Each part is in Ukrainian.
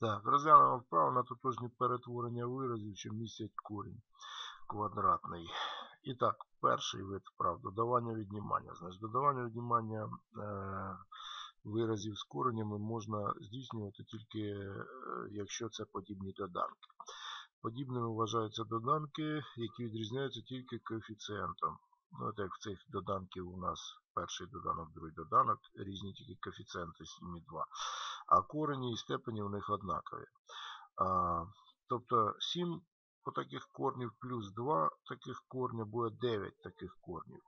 Так, розглянемо вправо на тотожні перетворення виразів, що містять корінь квадратний. І так, перший вид вправ додавання віднімання. Значить, додавання віднімання е, виразів з коренями можна здійснювати тільки, е, якщо це подібні доданки. Подібними вважаються доданки, які відрізняються тільки коефіцієнтом. Ну, от як в цих доданків у нас перший доданок, другий доданок, різні тільки коефіцієнти 7 і 2. А корені і степені у них однакові. А, Тобто 7 по таких корнів плюс 2 таких корня буде 9 таких корнів.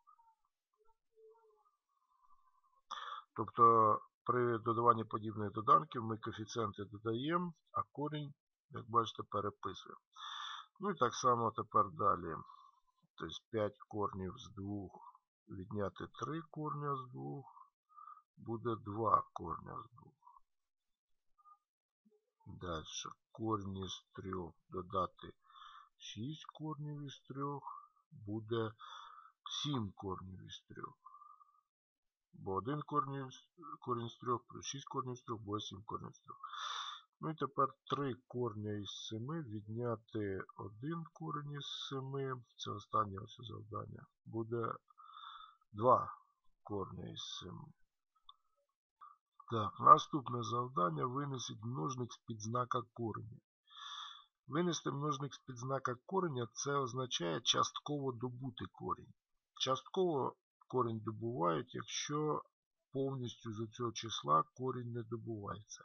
Тобто при додаванні подібних доданків ми коефіцієнти додаємо, а корінь, як бачите, переписуємо. Ну і так само тепер далі. Тобто 5 корнів з 2 відняти 3 корня з 2 буде 2 корня з 2. Далі корінь із 3 додати 6 корнів із 3 буде 7 корнів із 3. Бо 1 корінь, корінь з 3 плюс 6 корнів з 3 буде 7 корнів з 3. Ну і тепер 3 корня із 7 відняти 1 корінь із 7. Це останнє ось завдання. Буде 2 корня із 7. Так, наступне завдання винесіть множник з підзнака кореня. Винести множник з підзнака кореня це означає частково добути корінь. Частково корінь добувають, якщо повністю з цього числа корінь не добувається.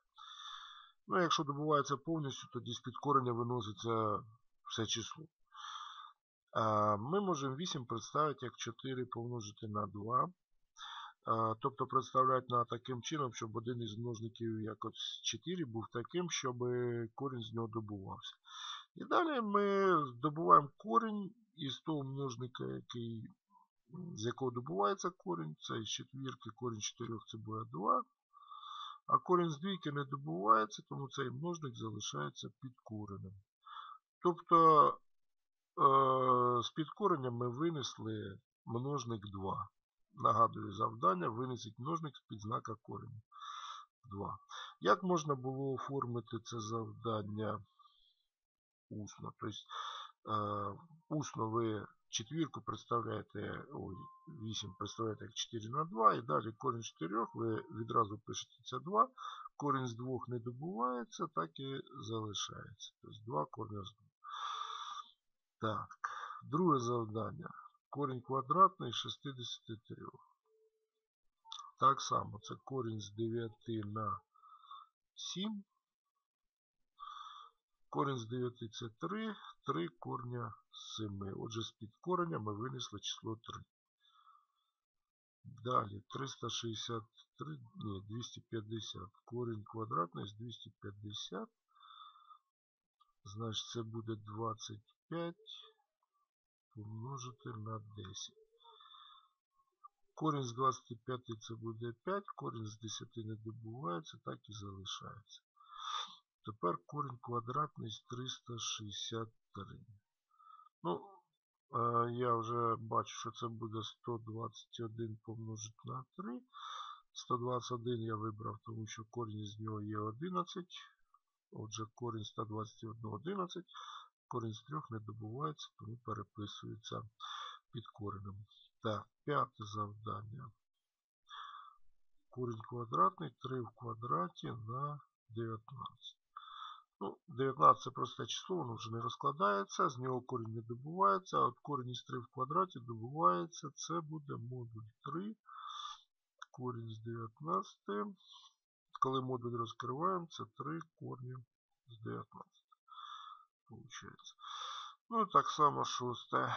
Ну, якщо добувається повністю, тоді з-під кореня виноситься все число. Ми можемо 8 представити як 4 помножити на 2. Тобто представляють на таким чином, щоб один із множників як от 4 був таким, щоб корінь з нього добувався. І далі ми добуваємо корінь із того множника, який, з якого добувається корінь. Це із четвірки, корінь 4 це буде 2. А корінь з двійки не добувається, тому цей множник залишається під коренем. Тобто е, з під коренем ми винесли множник 2. Нагадую завдання, винесіть множник з під знака кореню 2. Як можна було оформити це завдання усно? Тобто, е, усно ви четвірку представляєте, ой, 8 представляєте як 4 на 2, і далі корінь 4 ви відразу пишете це 2. Корінь з 2 не добувається, так і залишається. Тобто 2 корінь з 2. Так, друге завдання. Корінь квадратний 63. Так само це корінь з 9 на 7. Корінь з 9 це 3, 3 корня з 7. Отже, з під кореня ми винесли число 3. Далі 363, ні, 250. Корінь квадратний з 250. Значить, це буде 25 помножити на 10. Корінь з 25 це буде 5, корінь з 10 не добувається, так і залишається. Тепер корінь квадратний з 363. Ну, я вже бачу, що це буде 121 помножити на 3. 121 я вибрав, тому що корінь з нього є 11. Отже, корінь 121 11. Корінь з 3 не добувається, тому переписується під коренем. Так, п'яте завдання. Корінь квадратний 3 в квадраті на 19. Ну, 19 це число, воно вже не розкладається, з нього корінь не добувається, а от корінь із 3 в квадраті добувається, це буде модуль 3, корінь з 19. Коли модуль розкриваємо, це 3 корні з 19. Получається. Ну, так само шосте.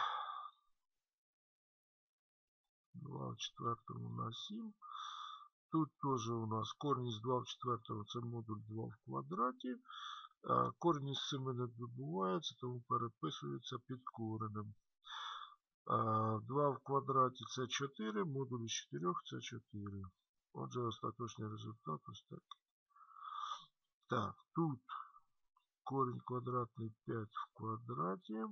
2 в четвертому на 7. Тут теж у нас корінь з 2 в четвертому, це модуль 2 в квадраті. Корінь з 7 не добувається, тому переписується під коренем. 2 в квадраті це 4, модуль 4 це 4. Отже, остаточний результат ось так. Так, тут корінь квадратний 5 в квадраті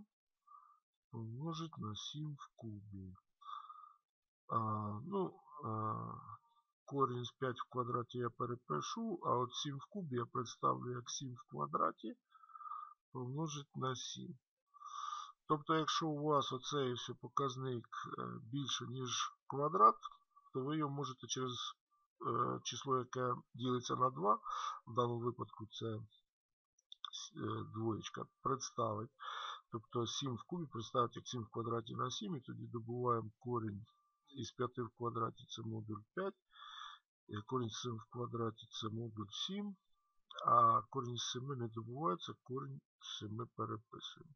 помножить на 7 в кубі. А, ну, а, корінь з 5 в квадраті я перепишу, а от 7 в кубі я представлю як 7 в квадраті помножити на 7. Тобто, якщо у вас оцей все показник е, більше, ніж квадрат, то ви його можете через е, число, яке ділиться на 2, в даному випадку це е, двоєчка, представити. Тобто 7 в кубі представити як 7 в квадраті на 7, і тоді добуваємо корінь із 5 в квадраті це модуль 5. Корінь з 7 в квадраті це модуль 7. А корінь з 7 не добувається, корінь з 7 переписуємо.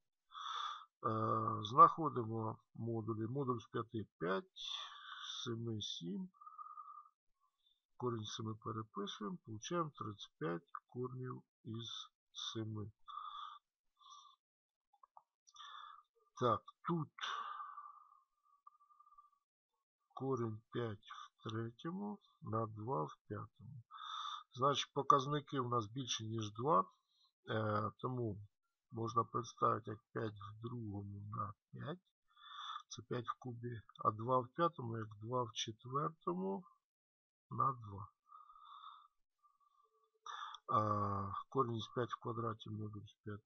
Е, знаходимо модулі. Модуль з 5 5, 7 7. Корінь з 7 переписуємо, получаємо 35 корнів із 7. Так, тут корінь 5 в третьому на 2 в п'ятому. Значить, показники у нас більше, ніж 2. Е, тому можна представити як 5 в другому на 5. Це 5 в кубі. А 2 в п'ятому, як 2 в четвертому на 2. А, корінь з 5 в квадраті модуль з 5.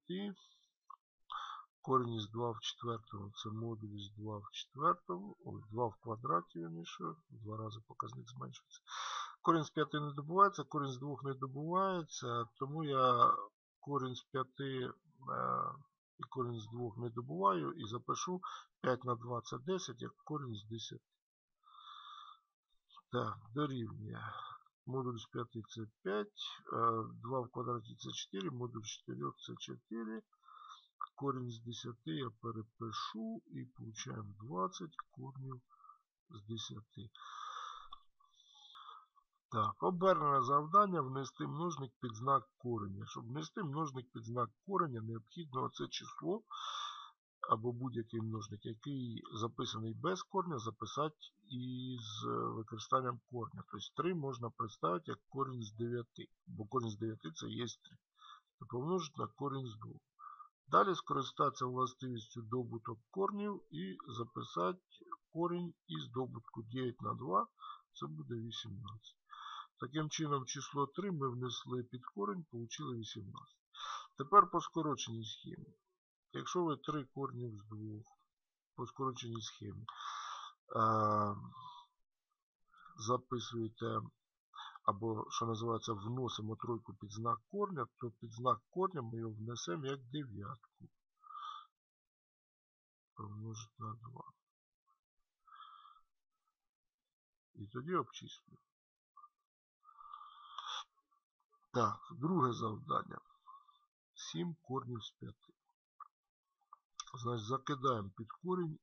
Корінь із 2 в четвертому це модуль із 2 в четвертому. Ой, 2 в квадраті, верніше. Два рази показник зменшується. Корінь з 5 не добувається, корінь з 2 не добувається, тому я корінь з 5 е, і корінь з 2 не добуваю і запишу 5 на 2 це 10, як корінь з 10. Так, дорівнює. Модуль з 5 це 5, 2 в квадраті це 4, модуль з 4 це 4. Корінь з 10 я перепишу і получаємо 20 корнів з 10. Так, обернене завдання внести множник під знак кореня. Щоб внести множник під знак кореня, необхідно це число або будь-який множник, який записаний без корня, записати із використанням корня. Тобто 3 можна представити як корінь з 9, бо корінь з 9 це є 3. То помножити на корінь з 2. Далі скористатися властивістю добуток корнів і записати корінь із добутку 9 на 2, це буде 18. Таким чином, число 3 ми внесли під корінь, отримали 18. Тепер по скороченій схемі. Якщо ви 3 корнів з 2 по скороченій схемі е записуєте, або, що називається, вносимо тройку під знак корня, то під знак корня ми його внесемо як дев'ятку. Помножити на 2. І тоді обчислюємо. Так, друге завдання. 7 корнів з 5. Значить, закидаємо під корінь.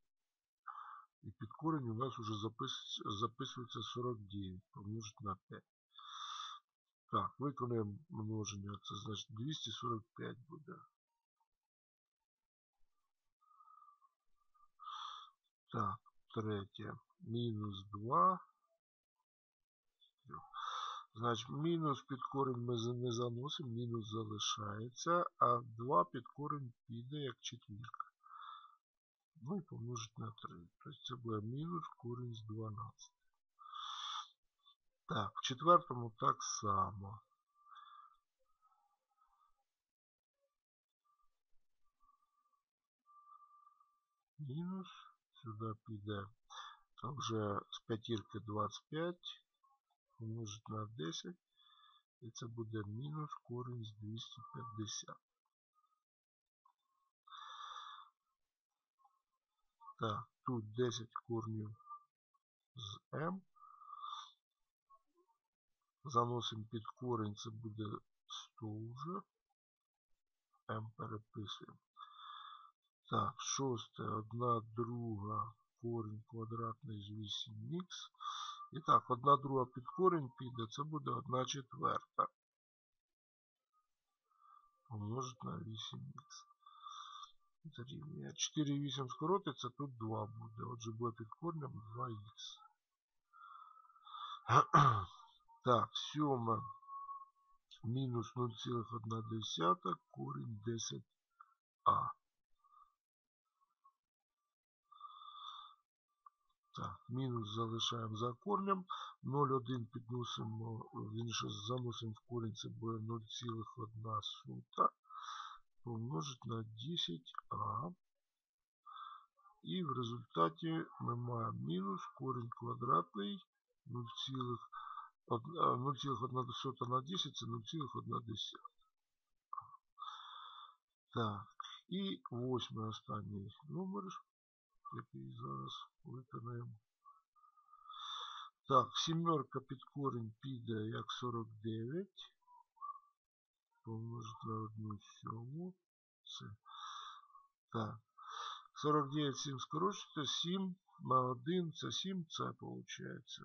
І під корінь у нас вже записується 49 помножити на 5. Так, виконуємо множення. Це значить 245 буде. Так, третє. Мінус 2. Значить, мінус під корінь ми не заносимо, мінус залишається, а 2 під корінь піде як четвірка. Ну і помножити на 3. Тобто це буде мінус корінь з 12. Так, в четвертому так само. Мінус. Сюди піде там вже з п'ятірки 25 помножити на 10. І це буде мінус корінь з 250. Так, тут 10 корнів з m. Заносимо під корінь, це буде 100 вже. m переписуємо. Так, шосте, одна друга корінь квадратний з 8х. І так, одна друга під корінь піде, це буде 1 четверта. Помножить на 8х. Дорівнює. 4 і 8 скоротиться, тут 2 буде. Отже, буде під корнем 2х. Так, сьоме. Мінус 0,1 корінь 10а. Так, мінус залишаємо за корнем. 0,1 підносимо, вірніше, заносимо в корінь, це буде 0,1 сута помножить на 10а. І в результаті ми маємо мінус корінь квадратний 0,1 на 10 це 0,1. Так, і восьмий останній номер, який зараз виконаємо. Так, сімерка під корінь піде як 49. Помножить на 1 сьому. Це. Так. 49, 7 скорочується, 7 на 1, це 7, це виходить.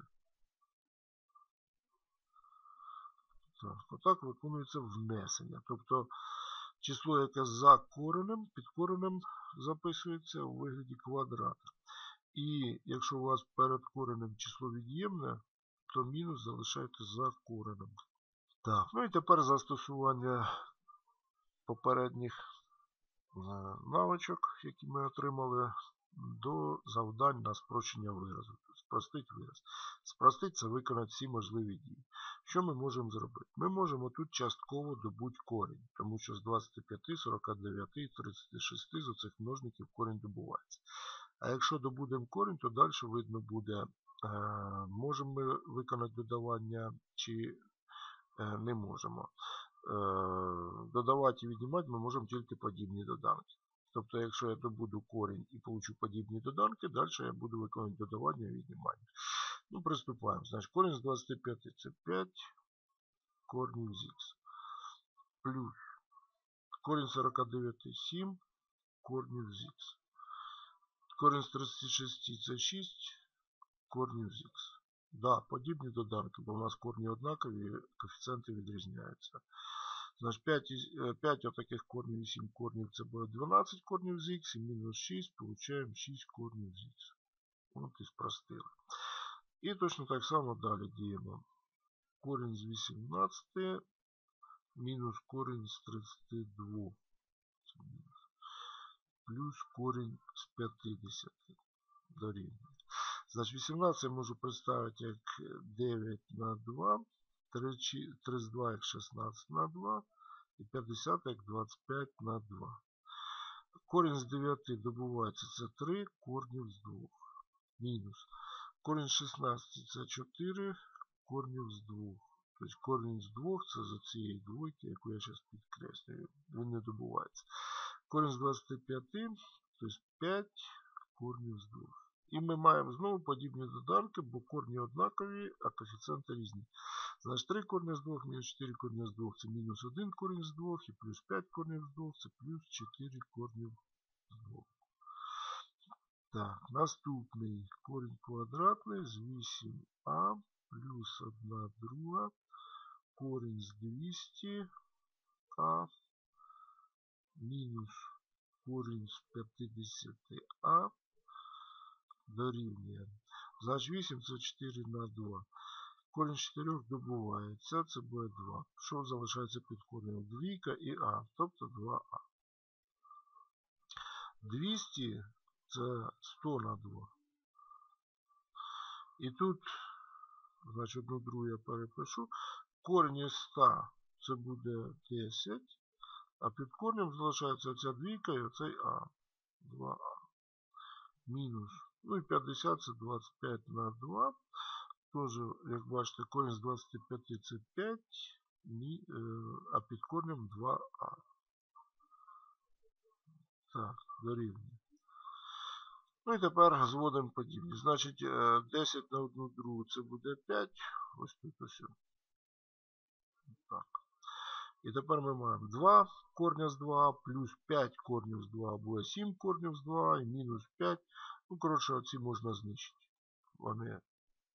Так, отак виконується внесення. Тобто число, яке за коренем, під коренем записується у вигляді квадрата. І якщо у вас перед коренем число від'ємне, то мінус залишаєте за коренем. Так, ну і тепер застосування попередніх е, навичок, які ми отримали, до завдань на спрощення виразу. Спростить вираз. Спростить це виконати всі можливі дії. Що ми можемо зробити? Ми можемо тут частково добути корінь, тому що з 25, 49 і 36 з оцих множників корінь добувається. А якщо добудемо корінь, то далі видно буде, е, можемо ми виконати додавання чи е, не можемо. Е, додавати і віднімати ми можемо тільки подібні доданки. Тобто, якщо я добуду корінь і получу подібні доданки, далі я буду виконувати додавання і віднімання. Ну, приступаємо. Значить, корінь з 25 це 5 корнів з х. Плюс корінь 49 7 корнів з х. Корінь з 36 це 6 корнів з х. Да, подібні доданки, бо у нас корні однакові, коефіцієнти відрізняються. Значить, 5, 5 отаких корнів і 7 корнів це буде 12 корнів з х і мінус 6, получаємо 6 корнів з х. От і спростили. І точно так само далі діємо. Корінь з 18 мінус корінь з 32. Плюс корінь з 50 дорівнює. Значить, 18 я можу представити як 9 на 2, 32 як 16 на 2 і 50 як 25 на 2. Корінь з 9 добувається це 3, корнів з 2. Мінус. Корінь з 16 це 4, корнів з 2. Тобто корінь з 2 це за цієї двойки, яку я зараз підкреслюю. Він не добувається. Корінь з 25, тобто 5 корнів з 2. І ми маємо знову подібні доданки, бо корні однакові, а коефіцієнти різні. Значить 3 корні з 2, мінус 4 корні з 2 це мінус 1 корінь з 2, і плюс 5 корнів з 2 це плюс 4 корнів з 2. Так, наступний корінь квадратний з 8а плюс 1 друга, корінь з 200а мінус корінь з 50а дорівнює. Значить 8 це 4 на 2. Корінь 4 добувається, це буде 2. Що залишається під коренем? Двійка і А, тобто 2А. 200 це 100 на 2. І тут, значить, одну другу я перепишу. Корінь із 100 це буде 10. А під корнем залишається оця двійка і оцей А. 2А. Мінус. Ну і 50 це 25 на 2. Тоже, як бачите, корінь з 25 це 5, а під корнем 2А. Так, дорівнює. Ну і тепер зводимо подібні. Значить, 10 на 1 другу це буде 5. Ось тут ось. Так. І тепер ми маємо 2 корня з 2, плюс 5 корнів з 2, буде 7 корнів з 2 і мінус 5. Ну, коротше, оці можна знищити. Вони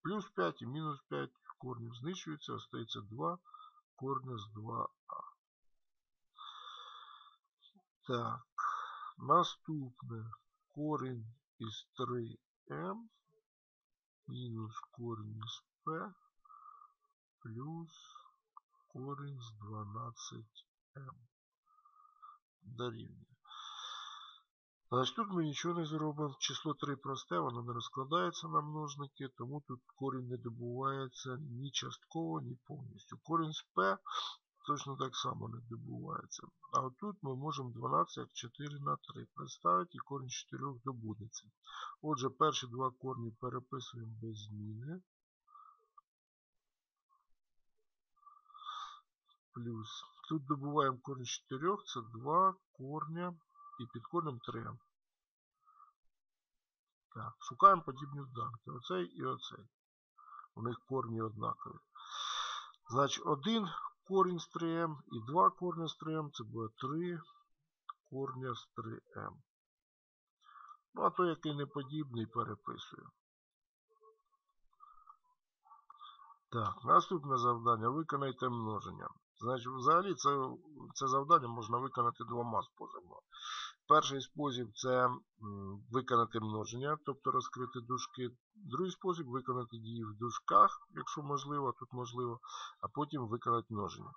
плюс 5 і мінус 5 корнів знищуються, остається 2 корня з 2а. Так, наступне корінь із 3m мінус корінь із p плюс корінь з 12m дорівнює. Значить, тут ми нічого не зробимо. Число 3 просте, воно не розкладається на множники, тому тут корінь не добувається ні частково, ні повністю. Корінь з P точно так само не добувається. А отут ми можемо 12 як 4 на 3 представити і корінь 4 добудеться. Отже, перші два корні переписуємо без зміни. Плюс. Тут добуваємо корінь 4, це 2 корня і під корнем 3. Так, шукаємо подібні доданки. Оцей і оцей. У них корні однакові. Значить, один корінь з 3m і 2 корня з 3m це буде 3 корня з 3m. Ну, а той, який не подібний, переписую. Так, наступне завдання. Виконайте множення. Значить, взагалі це, це завдання можна виконати двома способами. Перший спосіб це виконати множення, тобто розкрити дужки. Другий спосіб виконати дії в дужках, якщо можливо, тут можливо, а потім виконати множення.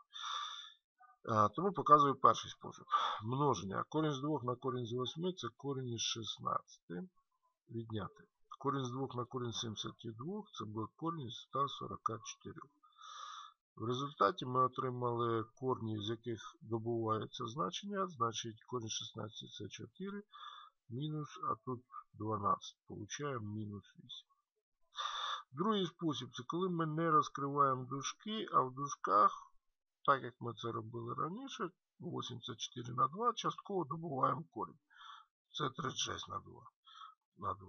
Тому показую перший спосіб. Множення. Корінь з 2 на корінь з 8 це корінь із 16. Відняти. Корінь з 2 на корінь з 72 це буде корінь з 144. В результаті ми отримали корні, з яких добувається значення. Значить, корінь 16 це 4, мінус, а тут 12. Получаємо мінус 8. Другий спосіб це коли ми не розкриваємо дужки, а в дужках, так як ми це робили раніше, 84 на 2, частково добуваємо корінь. Це 36 на 2. На 2.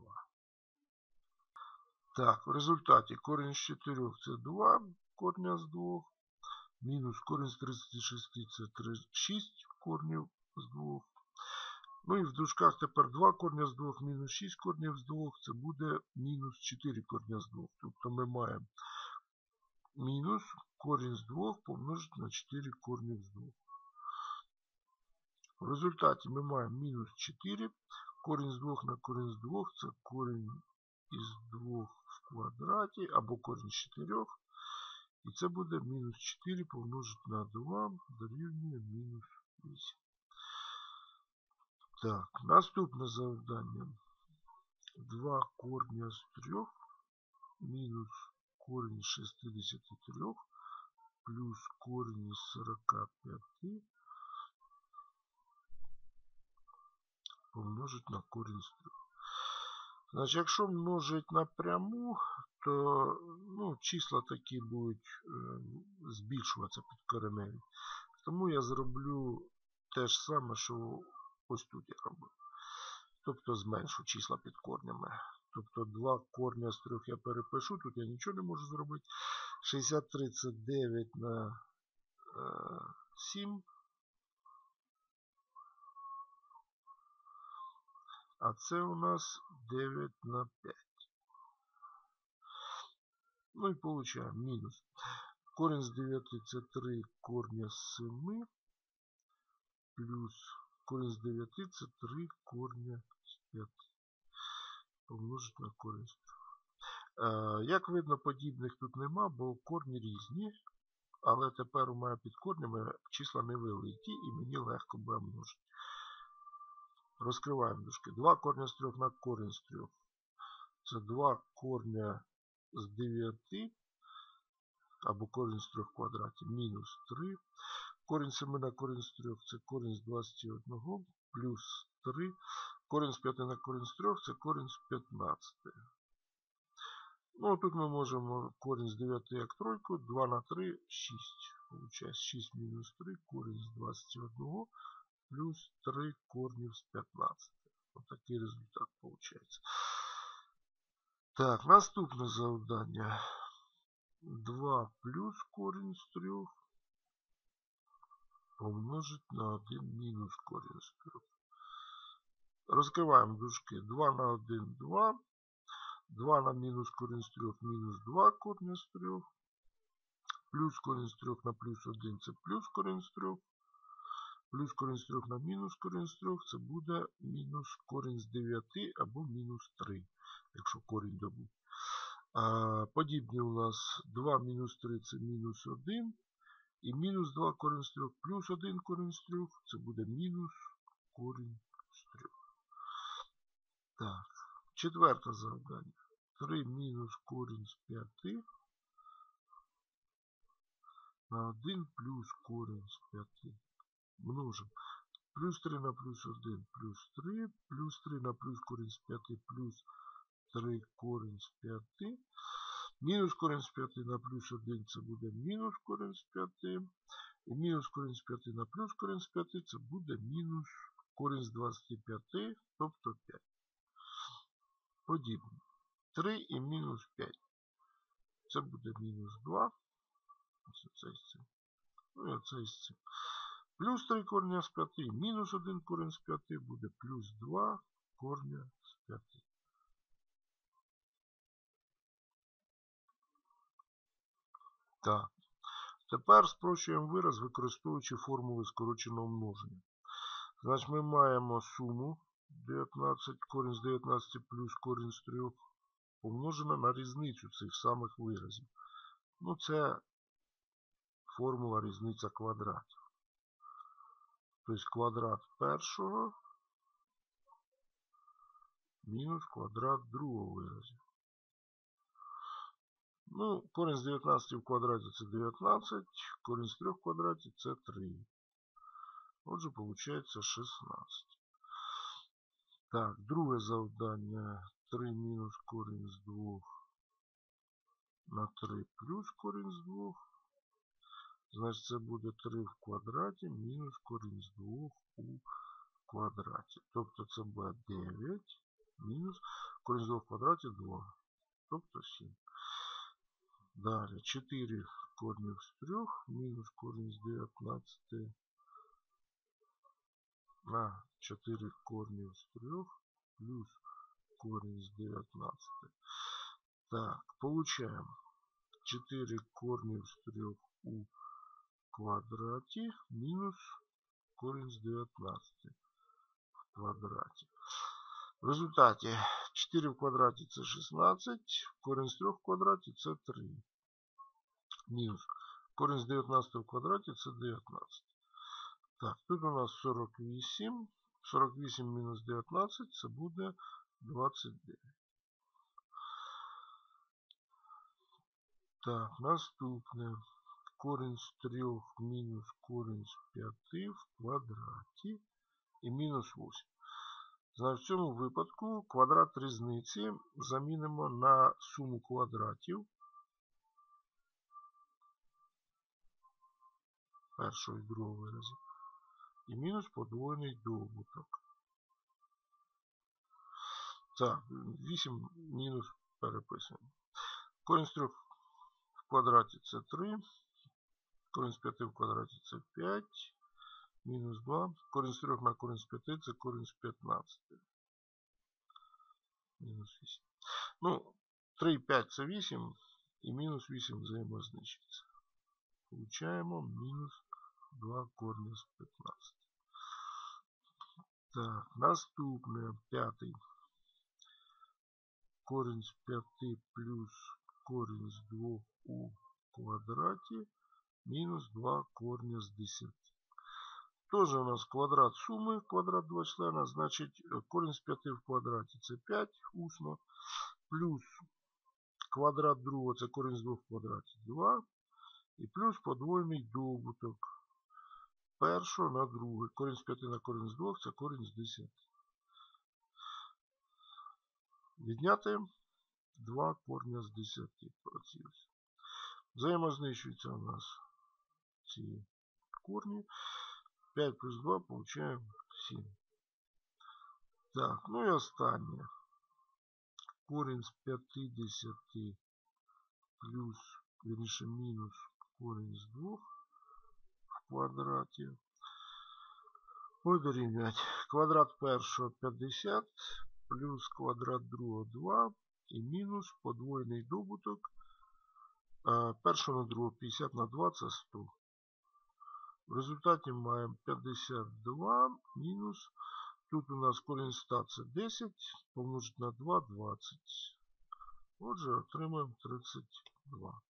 Так, в результаті корінь з 4 це 2 корня з 2. Мінус корінь з 36 це 6 корнів з 2. Ну і в дужках тепер 2 корня з 2 мінус 6 корнів з 2. Це буде мінус 4 корня з 2. Тобто ми маємо мінус корінь з 2 помножити на 4 корнів з 2. В результаті ми маємо мінус 4. Корінь з 2 на корінь з 2 це корінь із 2 в квадраті або корінь з 4. І це буде мінус 4 помножити на 2 дорівнює мінус 8. Так, наступне завдання. 2 корня з 3 мінус корінь з 63 плюс корінь з 45 помножить на корінь з 3. Значить, якщо множить напряму, то ну, числа такі будуть е, збільшуватися під кореневі. Тому я зроблю те ж саме, що ось тут я робив. Тобто зменшу числа під корнями. Тобто 2 корня з 3 я перепишу, тут я нічого не можу зробити. 60 39 на е, 7. А це у нас 9 на 5. Ну і получаємо мінус. Корінь з 9 це 3 корня з 7. Плюс корінь з 9 це 3 корня з 5. Помножити на корінь з 3. Як видно, подібних тут нема, бо корні різні. Але тепер у мене під корнями числа невеликі і мені легко буде множити. Розкриваємо дужки. 2 корня з 3 на корінь з 3. Це 2 корня з 9 або корінь з 3 квадратів мінус 3. Корінь 7 на корінь з 3 це корінь з 21 плюс 3. Корінь з 5 на корінь з 3 це корінь з 15. Ну, тут ми можемо корінь з 9 як тройку, 2 на 3, 6. Получається 6 мінус 3, корінь з 21 плюс 3 корнів з 15. Ось такий результат виходить. Так, наступне завдання. 2 плюс корінь з 3 помножить на 1 мінус корінь з 3. Розкриваємо дужки. 2 на 1 2. 2 на мінус корінь з 3 мінус 2 корінь з 3. Плюс корінь з 3 на плюс 1 це плюс корінь з 3. Плюс корінь з 3 на мінус корінь з 3 це буде мінус корінь з 9 або мінус 3, якщо корінь добуть. А, Подібні у нас 2 мінус 3 це мінус 1. І мінус 2 корінь з 3 плюс 1 корінь з 3 це буде мінус корінь з 3. Так, четверте завдання. 3 мінус корінь з 5 на 1 плюс корінь з 5. Множимо. Плюс 3 на плюс 1 плюс 3, плюс 3 на плюс корінь з 5 плюс 3 корінь з 5. Мінус корінь з 5 на плюс 1 це буде мінус корінь з 5. І мінус корінь з 5 на плюс корінь з 5 це буде мінус корінь з 25, тобто 5. Подібно. 3 і мінус 5. Це буде мінус 2. Ось оцей з цим. Ну і оцей з цим. Плюс 3 корня з 5, мінус 1 корінь з 5 буде плюс 2 корня з 5. Так. Тепер спрощуємо вираз, використовуючи формули скороченого множення. Значить, ми маємо суму 19, корінь з 19 плюс корінь з 3 помножена на різницю цих самих виразів. Ну, це формула різниця квадратів. Тобто квадрат першого мінус квадрат другого виразу. Ну, корінь з 19 в квадраті це 19, корінь з 3 в квадраті це 3. Отже, виходить 16. Так, друге завдання 3 мінус корінь з 2 на 3 плюс корінь з 2. Значить, це буде 3 в квадраті мінус корінь з 2 у квадраті. Тобто це буде 9 мінус корінь з 2 в квадраті 2. Тобто 7. Далі 4 корнів з 3 мінус корінь з 19 на 4 корнів з 3 плюс корінь з 19. Так, получаємо 4 корнів з 3 у квадраті мінус корінь з 19 в квадраті. В результаті 4 в квадраті це 16, корінь з 3 в квадраті це 3. Мінус. Корінь з 19 в квадраті це 19. Так, тут у нас 48. 48 мінус 19 це буде 29. Так, наступне. Корінь з 3 мінус корінь з 5 в квадраті і мінус 8. Значить, в цьому випадку квадрат різниці замінимо на суму квадратів першого і другого виразу. І мінус подвоєний добуток. Так, 8 мінус переписуємо. Корінь 3 в квадраті це 3. Корінь з 5 в квадраті це 5. Мінус 2. Корінь з 3 на корінь з 5 це корінь з 15. Мінус 8. Ну, 3 і 5 це 8. І мінус 8 взаємознищується. Получаємо мінус 2 корня з 15. Так, наступне п'ятий. Корінь з 5 плюс корінь з 2 у квадраті мінус 2 корня з 10. Тоже у нас квадрат суми, квадрат два члена, значить корінь з 5 в квадраті це 5 усно, плюс квадрат другого це корінь з 2 в квадраті 2. І плюс подвоєний добуток першого на другий. Корінь з 5 на корінь з 2 це корінь з 10. Відняти 2 корня з 10 процентів. Взаємознищуються у нас ці корні. 5 плюс 2 получаем 7. Так, ну і останнє. Корінь з 50 плюс, верніше, мінус корінь з 2 в квадраті. Ой. Квадрат першого 50 плюс квадрат другого 2 і мінус подвоєний добуток. Першого на другого 50 на 2 це 100. В результаті маємо 52 мінус. Тут у нас корінь 100 це 10, помножити на 2 20. Отже, отримаємо 32.